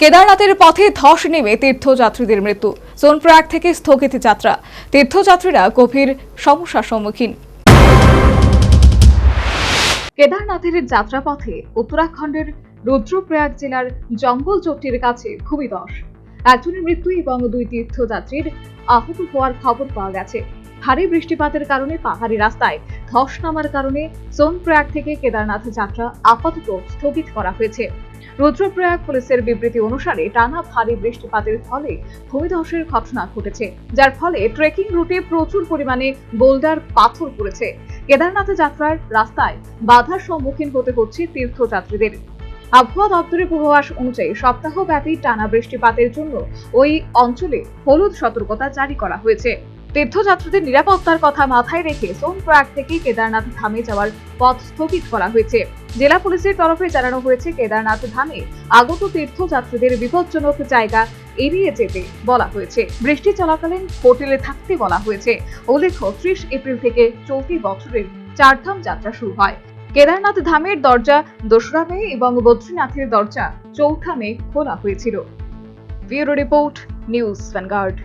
কেদারনাথের পথে ধস নেমে তীর্থযাত্রীদের মৃত্যু। সোনপ্রয়াগ থেকে স্থগিত যাত্রা। তীর্থযাত্রীরা গভীর সমস্যার সম্মুখীন। কেদারনাথের যাত্রাপথে উত্তরাখণ্ডের রুদ্রপ্রয়াগ জেলার জঙ্গল চট্টির কাছে খুবই ভূমিধস একজনের মৃত্যু এবং দুই তীর্থযাত্রীর আহত হওয়ার খবর পাওয়া গেছে। ভারী বৃষ্টিপাতের কারণে পাহাড়ি রাস্তায় ধস নামার কারণে সোনপ্রয়াগ থেকে কেদারনাথ যাত্রা আপাতত স্থগিত করা হয়েছে। রুদ্রপ্রয়াগ পুলিশের বিবৃতি অনুসারে টানা ভারী বৃষ্টিপাতের ফলে ভূমিধসের ঘটনা ঘটেছে, যার ফলে ট্রেকিং রুটে প্রচুর পরিমাণে বোল্ডার পাথর পড়েছে। কেদারনাথ যাত্রার রাস্তায় বাধার সম্মুখীন হতে হচ্ছে তীর্থযাত্রীদের। আবহাওয়া দপ্তরের পূর্বাভাস অনুযায়ী সপ্তাহব্যাপী টানা বৃষ্টিপাতের জন্য ওই অঞ্চলে হলুদ সতর্কতা জারি করা হয়েছে। তীর্থযাত্রীদের নিরাপত্তার কথা মাথায় রেখে সোনপ্রয়াগ থেকে কেদারনাথ ধামে যাওয়ার পথ স্থগিত করা হয়েছে। জেলা পুলিশের তরফে জানানো হয়েছে, কেদারনাথ ধামে আগত তীর্থযাত্রীদের বিপজ্জনক জায়গা এড়িয়ে যেতে বলা হয়েছে। বৃষ্টি চলাকালীন হোটেলে থাকতে বলা হয়েছে। উল্লেখ্য, ত্রিশ এপ্রিল থেকে চলতি বছরের চারধাম যাত্রা শুরু হয়। কেদারনাথ ধামের দরজা দোসরা মে এবং বদ্রীনাথের দরজা চৌঠা মে খোলা হয়েছিল। Bureau report, news vanguard.